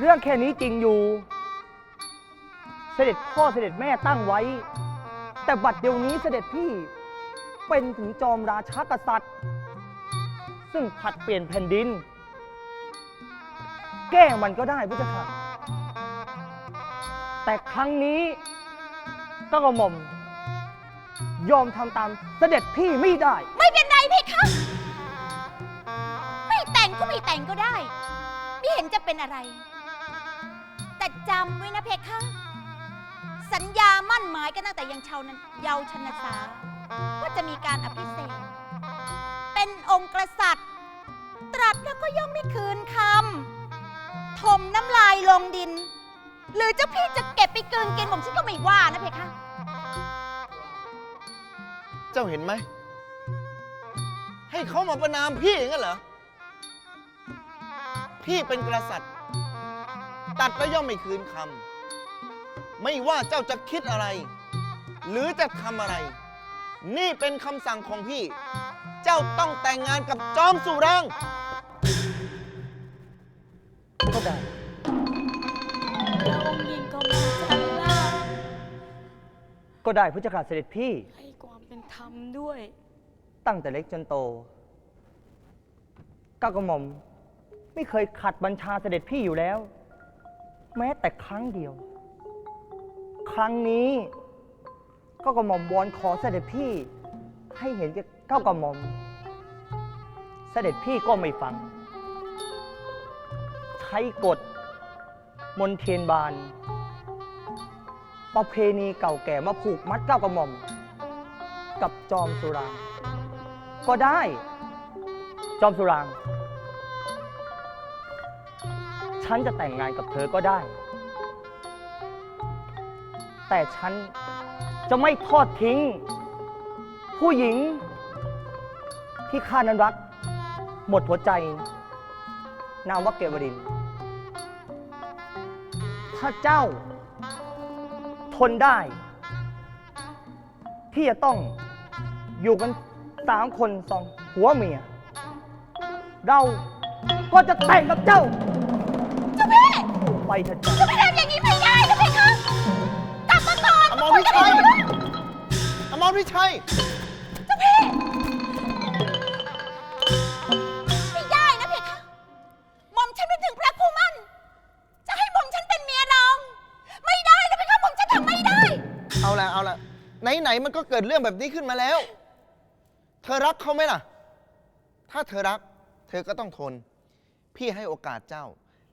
เรื่องแค่นี้จริงอยู่ เสด็จพ่อเสด็จแม่ตั้งไว้ แต่บัดเดี๋ยวนี้เสด็จพี่เป็นถึงจอมราชากษัตริย์ ซึ่งผัดเปลี่ยนแผ่นดิน แก้มันก็ได้พุทธค่ะแต่ครั้งนี้ก็กระหม่อม ยอมทำตามเสด็จพี่ไม่ได้ ไม่เป็นไรเพคะ ไม่แต่งก็ไม่แต่งก็ได้ ไม่เห็นจะเป็นอะไร จำไว้นะเพคะ สัญญามั่นหมายกันตั้งแต่ยังชาวนั้นเยาวชนสาว่าจะมีการอภิเษกเป็นองค์กษัตริย์ ตรัสแล้วก็ย่อมไม่คืนคำถมน้ำลายลงดิน หรือเจ้าพี่จะเก็บไปกลืนกินผมฉันก็ไม่ว่านะเพคะ เจ้าเห็นไหม ให้เขามาประนามพี่อย่างนั้นเหรอ พี่เป็นกษัตริย์ ตัดแล้วย่อมไม่คืนคำไม่ว่าเจ้าจะคิดอะไร หรือจะทำอะไร นี่เป็นคำสั่งของพี่ เจ้าต้องแต่งงานกับจอมสุรางค์ก็ได้องค์หญิงก็มองฉันล่ะก็ได้พุทธค่ะเสด็จพี่ ให้ความเป็นธรรมด้วย ตั้งแต่เล็กจนโตก้าวกระหม่อม ไม่เคยขัดบัญชาเสด็จพี่อยู่แล้ว แม้แต่ครั้งเดียว ครั้งนี้ก้าวกระหม่อมวอนขอเสด็จพี่ ให้เห็นแก่ก้าวกระหม่อม เสด็จพี่ก็ไม่ฟัง ใช้กฎมนเทียนบาน ประเพณีเก่าแก่มาผูกมัดก้าวกระหม่อม กับจอมสุราง ก็ได้ จอมสุราง ฉันจะแต่งงานกับเธอก็ได้ แต่ฉันจะไม่ทอดทิ้ง ผู้หญิง ที่ข้านั้นรัก หมดหัวใจ นามว่าเกวริน ถ้าเจ้า ทนได้ ที่จะต้องอยู่กันสามคนสองหัวเมีย เราก็จะแต่งกับเจ้า ไปเถอะจ้ะจะไม่ทำอย่างนี้ไม่ได้นะเพคะกลับมาก่อนอมรพิชัยอมรพิชัยเจ้าพี่ไม่ได้นะเพคะหม่อมฉันเป็นถึงพระคู่มั่น จะให้หม่อมฉันเป็นเมียรอง ไม่ได้นะเพคะหม่อมฉันทำไม่ได้ เอาละเอาละไหนๆมันก็เกิดเรื่องแบบนี้ขึ้นมาแล้ว เธอรักเขาไหมล่ะ ถ้าเธอรัก เธอก็ต้องทน พี่ให้โอกาสเจ้า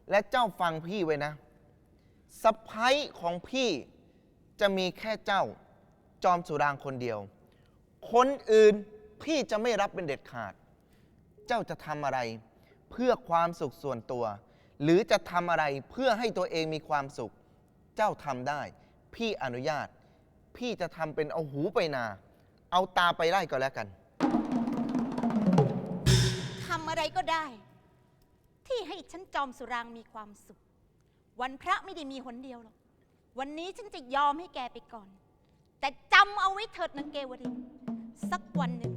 และเจ้าฟังพี่ไว้นะสะพ้ยของพี่จะมีแค่เจ้าจอมสุรางคนเดียว คนอื่นพี่จะไม่รับเป็นเด็ดขาด เจ้าจะทำอะไร เพื่อความสุขส่วนตัว หรือจะทำอะไรเพื่อให้ตัวเองมีความสุข เจ้าทำได้ พี่อนุญาต พี่จะทำเป็นเอาหูไปนา เอาตาไปไล่ก็แล้วกัน ทำอะไรก็ได้ ที่ให้ฉันจอมสุรางมีความสุข วันพระไม่ได้มีหนเดียวหรอก วันนี้ฉันจะยอมให้แกไปก่อน แต่จำเอาไว้เถิดนะเกวรินสักวันหนึ่ง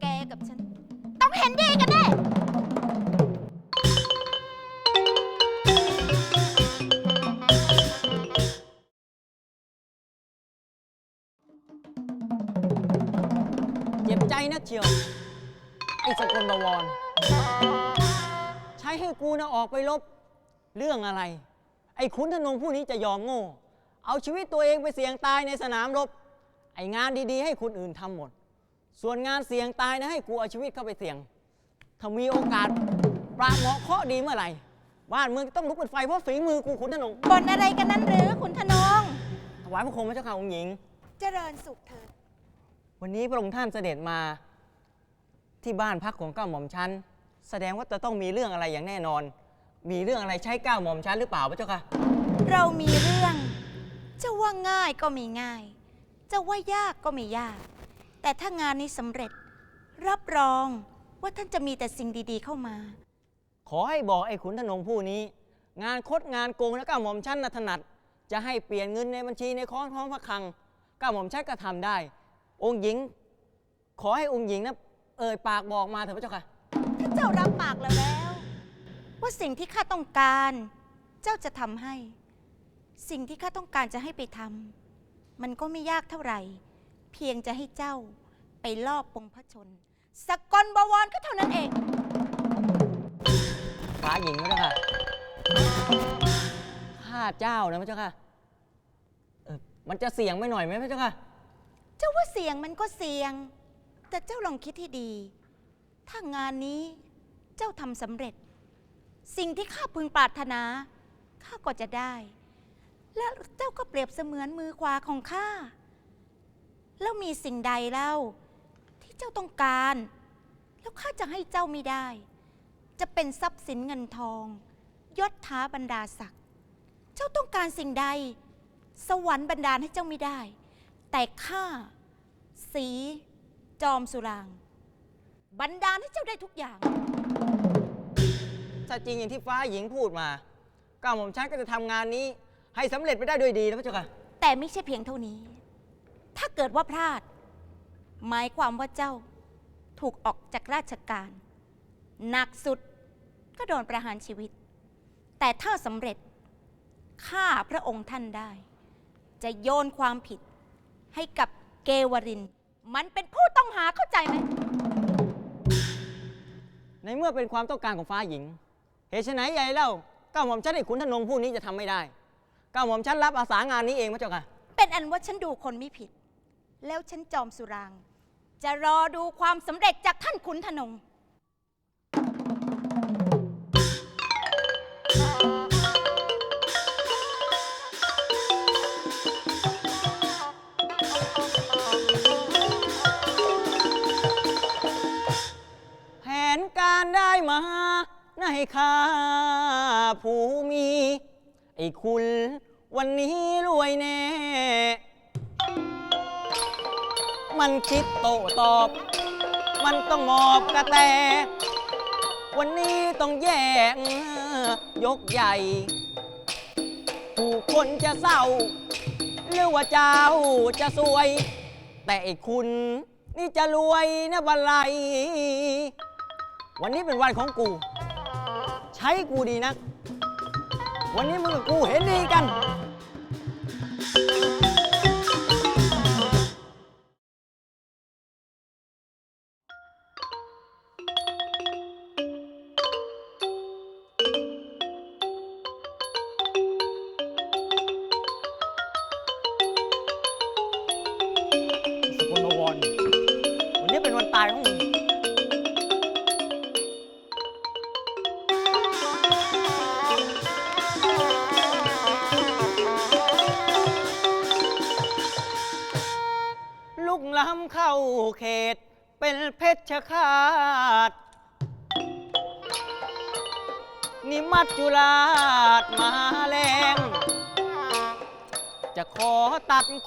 แกกับฉัน ต้องเห็นดีกันแน่ เจ็บใจนักเชียวไอ้สกลบวร ใช้ให้กูนะออกไปลบเรื่องอะไร ไอ้ขุนธนงผู้นี้จะยอมโง่ เอาชีวิตตัวเองไปเสี่ยงตายในสนามรบ ไอ้งานดีๆ ให้คนอื่นทำหมด ส่วนงานเสี่ยงตายนะให้กูเอาชีวิตเข้าไปเสี่ยง ถ้ามีโอกาสปราบเหมาะเคราะห์ดีเมื่อไหร่บ้านเมืองต้องลุกเป็นไฟเพราะฝีมือกูขุนธนงบ่นอะไรกันนั้นหรือขุนทนงถวายพระโคมพระเจ้าค่ะองค์หญิง เจริญสุขเถิดวันนี้พระองค์ท่านเสด็จมาที่บ้านพักของเก้าหม่อมชั้น แสดงว่าจะต้องมีเรื่องอะไรอย่างแน่นอน มีเรื่องอะไรใช้เก้าหม่อมชั้นหรือเปล่าพระเจ้าค่ะ เรามีเรื่อง จะว่าง่ายก็ไม่ง่าย จะว่ายากก็ไม่ยาก แต่ถ้างานนี้สำเร็จ รับรองว่าท่านจะมีแต่สิ่งดีๆเข้ามา ขอให้บอกไอ้ขุนธนงผู้นี้ งานคดงานโกงและเก้าหม่อมชั้นนะถนัด จะให้เปลี่ยนเงินในบัญชีในคล้องท้องพระคลังเก้าหม่อมชั้นก็ทำได้ องค์หญิง ขอให้องค์หญิงนะเอ่ยปากบอกมาเถอะพระเจ้าค่ะถ้า เจ้ารับปากเราแล้ว ว่าสิ่งที่ข้าต้องการ เจ้าจะทำให้ สิ่งที่ข้าต้องการจะให้ไปทำมันก็ไม่ยากเท่าไหร่ เพียงจะให้เจ้าไปลอบปงพระชน สกลบวรก็เท่านั้นเอง ฟ้าหญิงพระเจ้าค่ะ ข้าเจ้านะพระเจ้าค่ะเออมันจะเสี่ยงไม่หน่อยไหมพระเจ้าค่ะ เจ้าว่าเสียงมันก็เสียง แต่เจ้าลองคิดให้ดี ถ้างานนี้เจ้าทำสำเร็จ สิ่งที่ข้าพึงปรารถนาข้าก็จะได้ และเจ้าก็เปรียบเสมือนมือขวาของข้าแล้วมีสิ่งใดเล่า ที่เจ้าต้องการ แล้วข้าจะให้เจ้าไม่ได้ จะเป็นทรัพย์สินเงินทองยศถาบรรดาศักดิ์เจ้าต้องการสิ่งใด สวรรค์บันดาลให้เจ้าไม่ได้ แต่ข้าสี จอมสุราง บันดาลให้เจ้าได้ทุกอย่าง ถ้าจริงอย่างที่ฟ้าหญิงพูดมาก้าวหม่อมฉันก็จะทำงานนี้ ให้สำเร็จไปได้ด้วยดีนะพระเจ้าค่ะ แต่ไม่ใช่เพียงเท่านี้ ถ้าเกิดว่าพลาด หมายความว่าเจ้าถูกออกจากราชการ หนักสุดก็โดนประหารชีวิต แต่ถ้าสำเร็จฆ่าพระองค์ท่านได้ จะโยนความผิดให้กับเกวริน มันเป็นผู้ต้องหาเข้าใจไหม ในเมื่อเป็นความต้องการของฟ้าหญิง เหตุไฉนใหญ่เล่าก้าวหม่อมฉันให้ขุนธนงผู้นี้จะทำไม่ได้ก้าวหม่อมฉันรับอาสางานนี้เองพระเจ้าค่ะเป็นอันว่าฉันดูคนไม่ผิด แล้วฉันจอมสุราง จะรอดูความสำเร็จจากท่านขุนธนง ในข้าผู้มี ไอ้คุณ วันนี้รวยแน่ มันคิดโตตอบ มันต้องมอบกระแต วันนี้ต้องแย่งยกใหญ่ ผู้คนจะเศร้า หรือว่าเจ้าจะสวย แต่ไอ้คุณ นี่จะรวยนะบันไลวันนี้เป็นวันของกู ใช้กูดีนัก วันนี้มึงกับกูเห็นดีกัน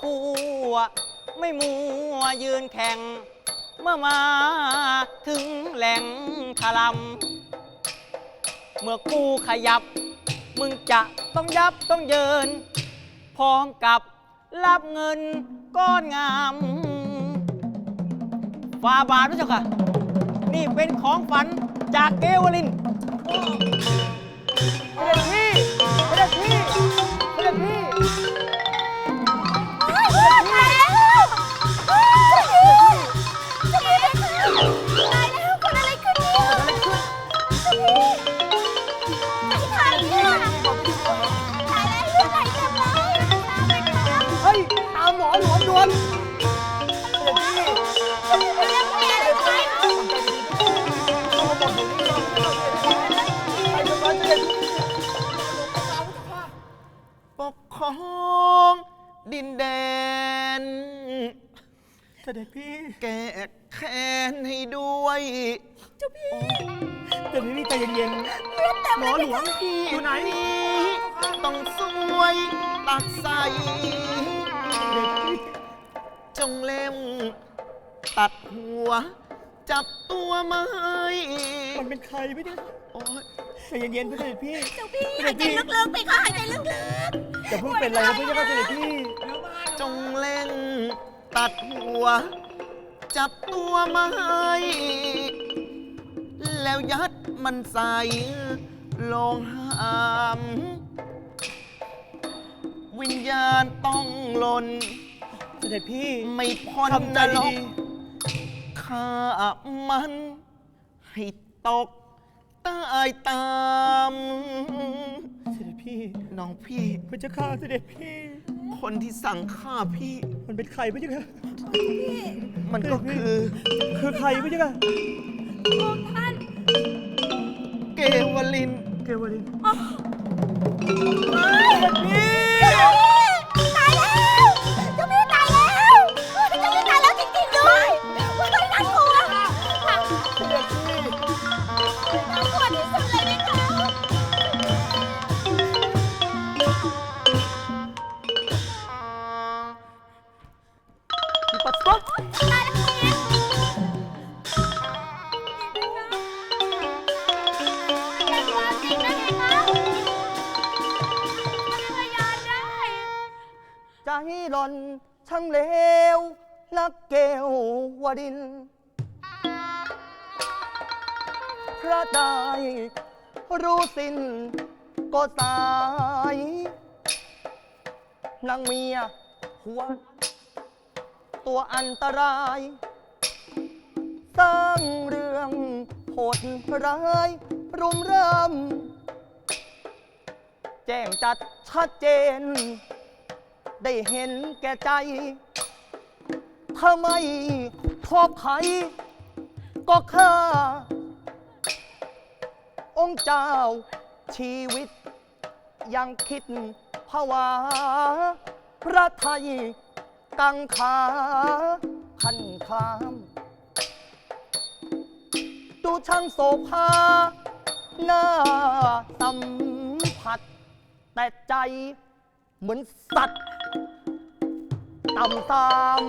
คู่ไม่มัวยืนแข่ง เมื่อมาถึงแหล่งทลำเมื่อกูขยับ มึงจะต้องยับต้องเยิน พร้อมกับรับเงินก้อนงามฟาบาทพระเจ้าค่ะ นี่เป็นของฝันจากเกวลินเด็จพี่ ๆหมอหลวงอยู่ไหนต้องสวยตักใสเสด็จพี่จงเล่ม ตัดหัว จับตัวไม้มันเป็นใครไม่ได้โอ้ยใจเย็นๆเสด็จพี่ เจ้าพี่หายใจลึกๆไปค่ะหายใจลึกอย่าเพิ่งเป็นไรนะพี่เจ้าค่ะเสด็จพี่ จงเล่นตัดหัว จับตัวไม้แล้วยัดมันใส่ ลงหาม วิญญาณต้องหล่นเสด็จพี่ไม่พ้นทำใจนรดีกข้ามัน ให้ตกตายตามเสด็จพี่น้องพี่ พระเจ้าข้าเสด็จพี่ คนที่สั่งฆ่าพี่ มันเป็นใครพระเจ้าข้ามันก็คือคือใครพระเจ้าข้าเกวลินเกวลิน 깨버린. 아! 아! รู้สิ้นก็สายนางเมียหัว ตัวอันตราย สร้างเรื่องโหดร้ายรุมเริ่ม แจ้งจัดชัดเจน ได้เห็นแก่ใจ ถ้าไม่ชอบใครก็ฆ่า องค์เจ้า ชีวิต ยังคิดภาวาพระไทยกังขาขันคาม ดูช่างโสภาหน้าสัมผัส แต่ใจเหมือนสัตว์ต่ำตาม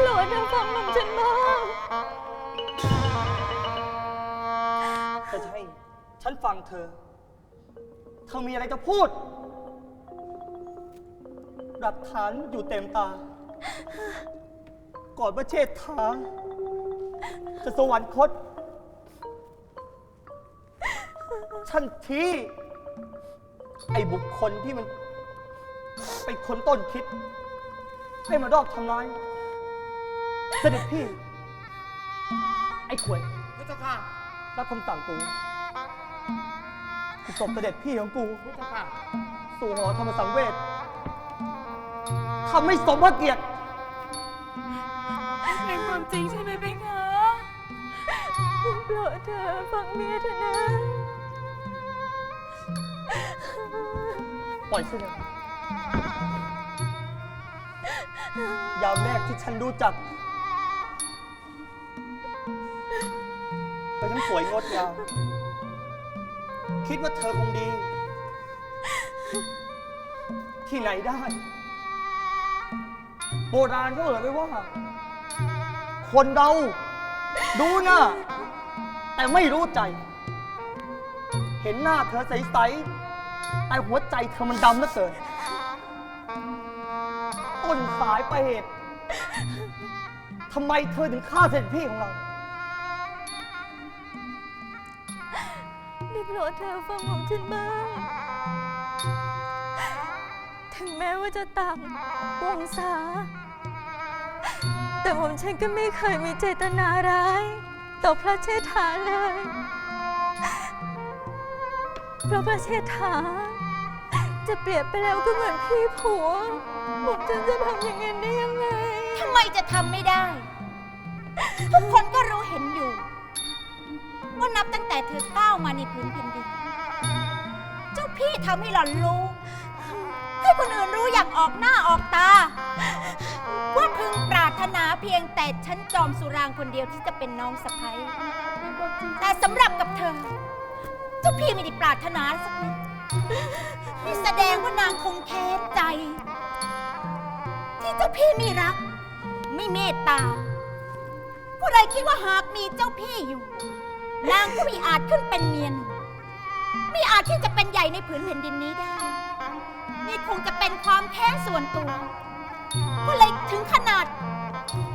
โปรดให้ฟังมันฉันบ้างจะใช่ฉันฟังเธอ เธอมีอะไรจะพูด หลักฐานอยู่เต็มตา ก่อนว่าเชษฐาจะสวรรคต ฉันที่ ไอ้บุคคลที่มัน เป็นคนต้นคิด ให้มารอบทำร้าย เสด็จพี่ ไอ้ขวยพระเจ้าค่ะรับคำสั่งกูกูส่งเสด็จพี่ของกู พระเจ้าค่ะสู่หอธรรมสังเวชทำให้สมพระเกียรติเป็นความจริงใช่ไหมเบงคะโปรดเธอฟังเมียเถอะนะปล่อยเสด็จยามแรกที่ฉันรู้จัก สวยงดงามคิดว่าเธอคงดี ที่ไหนได้ โบราณเขาเอ่ยไว้ว่า คนเราดูหน้า แต่ไม่รู้ใจ เห็นหน้าเธอใสๆแต่หัวใจเธอมันดำเหลือเกินต้นสายไปลายเหตุทำไมเธอถึงฆ่าเสด็จพี่ของเรา ได้โปรดเธอฟังของฉันบ้าง ถึงแม้ว่าจะต่างวงศา แต่ผมฉันก็ไม่เคยมีเจตนาร้าย ต่อพระเชษฐาเลย เพราะพระเชษฐา จะเปรียบไปแล้วก็เหมือนพี่ผัวผมฉันจะทำอย่างนั้นได้ยังไง ทำไมจะทำไม่ได้ ทุกคนก็รู้เห็นอยู่ ว่านับตั้งแต่เธอก้าวมาในพื้นแผ่นดิน เจ้าพี่ทำให้หล่อนรู้ ให้คนอื่นรู้อย่างออกหน้าออกตา ว่าพึงปรารถนาเพียงแต่ฉันจอมสุรางคนเดียวที่จะเป็นน้องสะใภ้แต่สำหรับกับเธอ เจ้าพี่ไม่ได้ปรารถนาสักนิดนี่แสดงว่านางคงแค้นใจ ที่เจ้าพี่ไม่รัก ไม่เมตตาก็เลยคิดว่าหากมีเจ้าพี่อยู่ นางก็ไม่อาจขึ้นเป็นเมียหนวลไม่อาจที่จะเป็นใหญ่ในผืนแผ่นดินนี้ได้ นี่คงจะเป็นความแค้นส่วนตัว ก็เลยถึงขนาด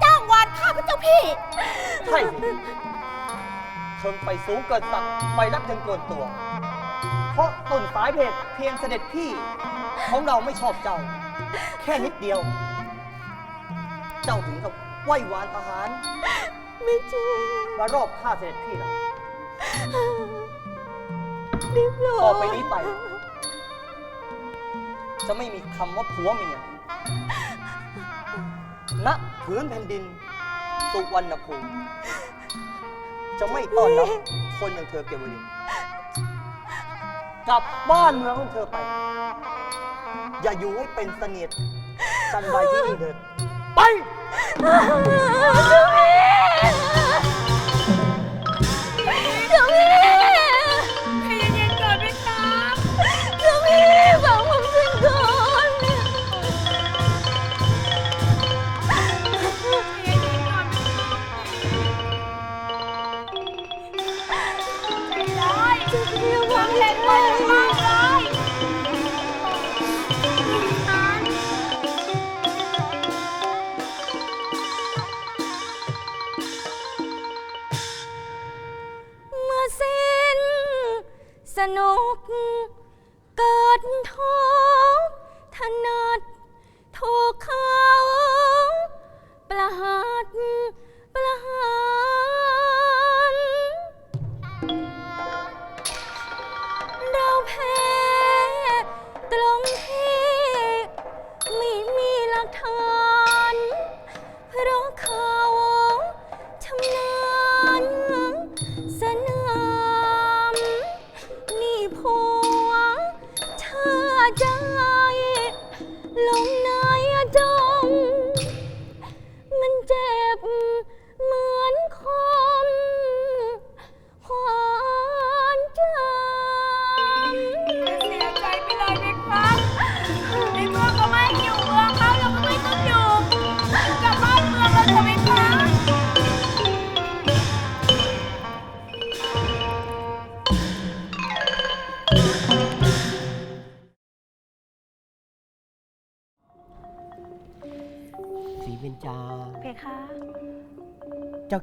จ้างวานฆ่าพระเจ้าพี่ ใช่สิเธอไปสูงเกินสักไปรักจนเกินตัว เพราะต้นสายเพศเพียงเสด็จพี่ ของเราไม่ชอบเจ้า แค่นิดเดียว เจ้าถึงกับไหว้วานทหาร ไม่จริง มารอบฆ่าเสด็จพี่เราได้โปรดต่อไปนี้ไป จะไม่มีคำว่าผัวเมียณพื้นแผ่นดิน สุวรรณภูมิจะไม่ต้อนรับคนอย่างเธอเกวลินกลับบ้านเมืองของเธอไป อย่าอยู่ให้เป็นเสนียดจันไรที่นี่เดินไป ร้ายเจ้าพี่ฟังเห็นไหมมาก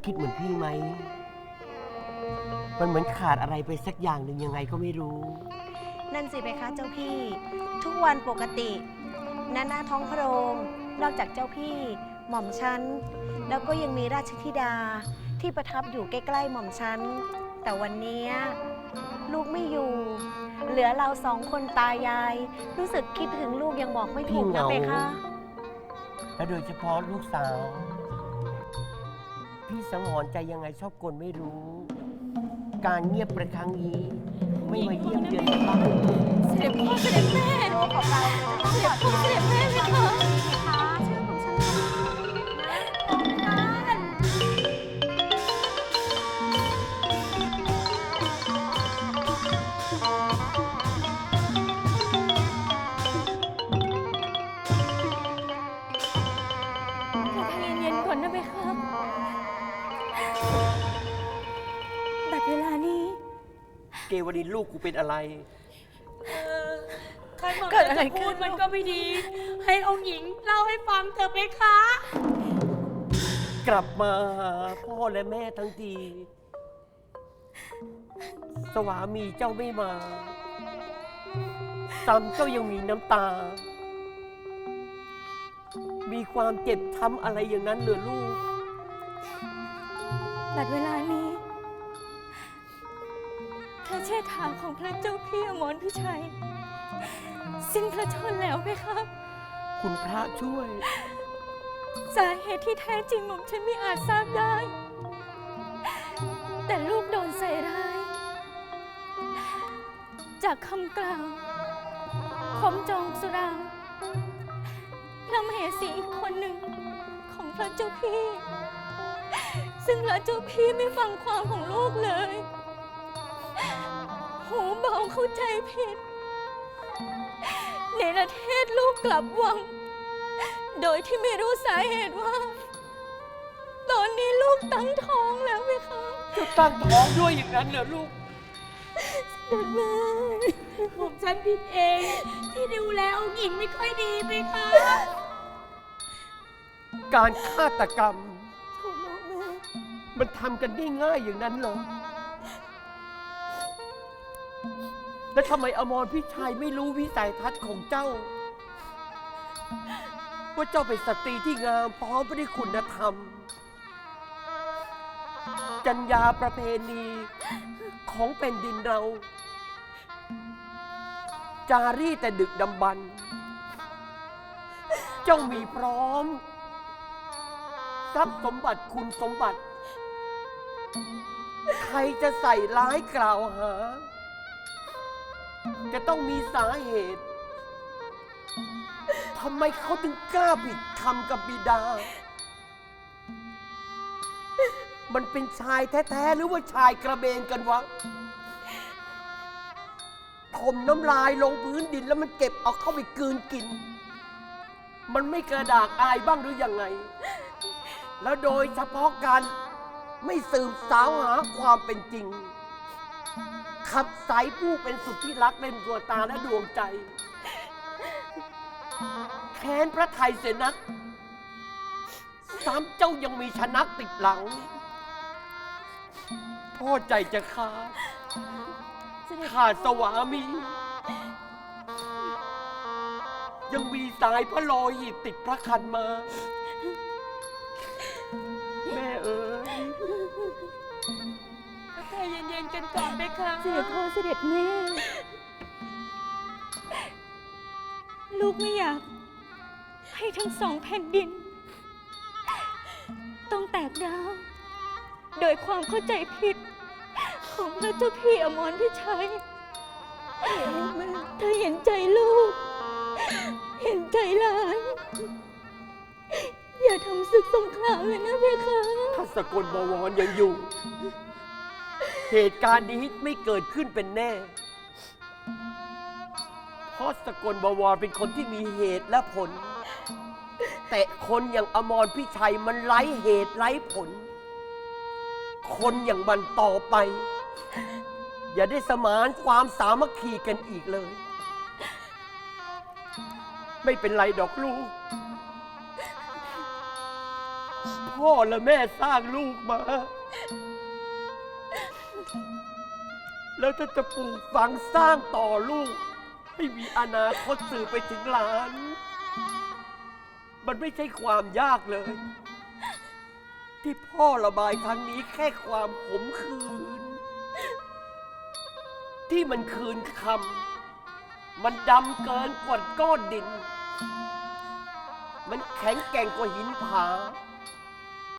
คิดเหมือนพี่ไหม มันเหมือนขาดอะไรไปสักอย่างหนึ่งยังไงก็ไม่รู้ นั่นสิเพคะเจ้าพี่ ทุกวันปกติณหน้าท้องพระโรงนอกจากเจ้าพี่ หม่อมฉัน แล้วก็ยังมีราชธิดาที่ประทับอยู่ใกล้ๆหม่อมฉัน แต่วันเนี้ยลูกไม่อยู่ เหลือเราสองคนตายาย รู้สึกคิดถึงลูกยังบอกไม่ถูกพี่เหนะงาเพคะ และโดยเฉพาะลูกสาวพี่ สังหรณ์ใจยังไงชอบกลไม่รู้ การเงียบประครั้งนี้ ไม่มาเยี่ยมเยือนบ้าง เสด็จพ่อเสด็จแม่ขอเสด็จพ่อเสด็จแม่ไหมคะ วรินลูกกูเป็นอะไร ท่านหม่อมเกิดฉันอะไรจะพูดขึ้นมันก็ไม่ดี ให้องค์หญิงเล่าให้ฟังเถอะเพคะ กลับมาหาพ่อและแม่ทั้งที สวามีเจ้าไม่มาซ้ำเจ้ายังมีน้ำตา มีความเจ็บช้ำอะไรอย่างนั้นเหรือลูก บัดเวลานี้พ ระเชษฐาของพระเจ้าพี่อมรพิชัย สิ้นพระชนม์แล้วไหมครับ คุณพระช่วย สาเหตุที่แท้จริงหม่อมฉันไม่อาจทราบได้ แต่ลูกโดนใส่ร้าย จากคำกล่าวคมจองสุราพระมเหสีอีกคนหนึ่งของพระเจ้าพี่ ซึ่งพระเจ้าพี่ไม่ฟังความของลูกเลย หูเบาเข้าใจผิด ในประเทศลูกกลับวัง โดยที่ไม่รู้สาเหตุว่า ตอนนี้ลูกตั้งท้องแล้วไหมคะจะตั้งท้องด้วยอย่างนั้นเหรอลูก เด็กแม่ผมฉันผิดเอง ที่ดูแลองค์หญิงไม่ค่อยดีเพคะการฆาตกรรมโถน้องแม่ มันทำกันได้ง่ายอย่างนั้นเหรอ แล้วทำไมอมรพิชัยไม่รู้วิสัยทัศน์ของเจ้า ว่าเจ้าเป็นสตรีที่งามพร้อมไปด้วยคุณธรรม จัญญาประเพณีของแผ่นดินเรา จารีแต่ดึกดำบรรพ์เจ้ามีพร้อม ทรัพย์สมบัติคุณสมบัติ ใครจะใส่ร้ายกล่าวหา จะต้องมีสาเหตุทำไมเขาถึงกล้าผิดคำกับบิดา มันเป็นชายแท้ ๆ หรือว่าชายกระเบนกันวะถมน้ำลายลงพื้นดินแล้วมันเก็บเอาเข้าไปกลืนกิน มันไม่กระดากอายบ้างหรือยังไง แล้วโดยเฉพาะการไม่สืบสาวหาความเป็นจริง ขับสายผู้เป็นสุดที่รักในดวงตาและดวงใจ แค้นพระไทยเสยนัก ซ้ำเจ้ายังมีชนักติดหลัง พ่อใจจะขาดขาดสวามี ยังมีสายพระโลหิตติดพระคันมา แม่เอ๋ย ใจเย็นๆกันก่อนเพคะเสด็จพ่อเสด็จแม่ ลูกไม่อยาก ให้ทั้งสองแผ่นดิน ต้องแตกร้าวโดยความเข้าใจผิด ของพระเจ้าพี่อมรพิชัยเธอเห็นใจลูก เห็นใจหลาน อย่าทำศึกสงครามเลยนะเพคะ ถ้าสกลบวรยังอยู่ เหตุการณ์นี้ไม่เกิดขึ้นเป็นแน่ เพราะสกลบวรเป็นคนที่มีเหตุและผล แต่คนอย่างอมรพิชัยมันไร้เหตุไร้ผล คนอย่างมันต่อไป อย่าได้สมานความสามัคคีกันอีกเลย ไม่เป็นไรดอกลูก พ่อและแม่สร้างลูกมา แล้วถ้าจะปลูกฝังสร้างต่อลูก ให้มีอนาคตสื่อไปถึงหลาน มันไม่ใช่ความยากเลย ที่พ่อระบายครั้งนี้แค่ความขมขื่นที่มันคืนคำมันดำเกินกว่าก้อนดิน มันแข็งแกร่งกว่าหินผา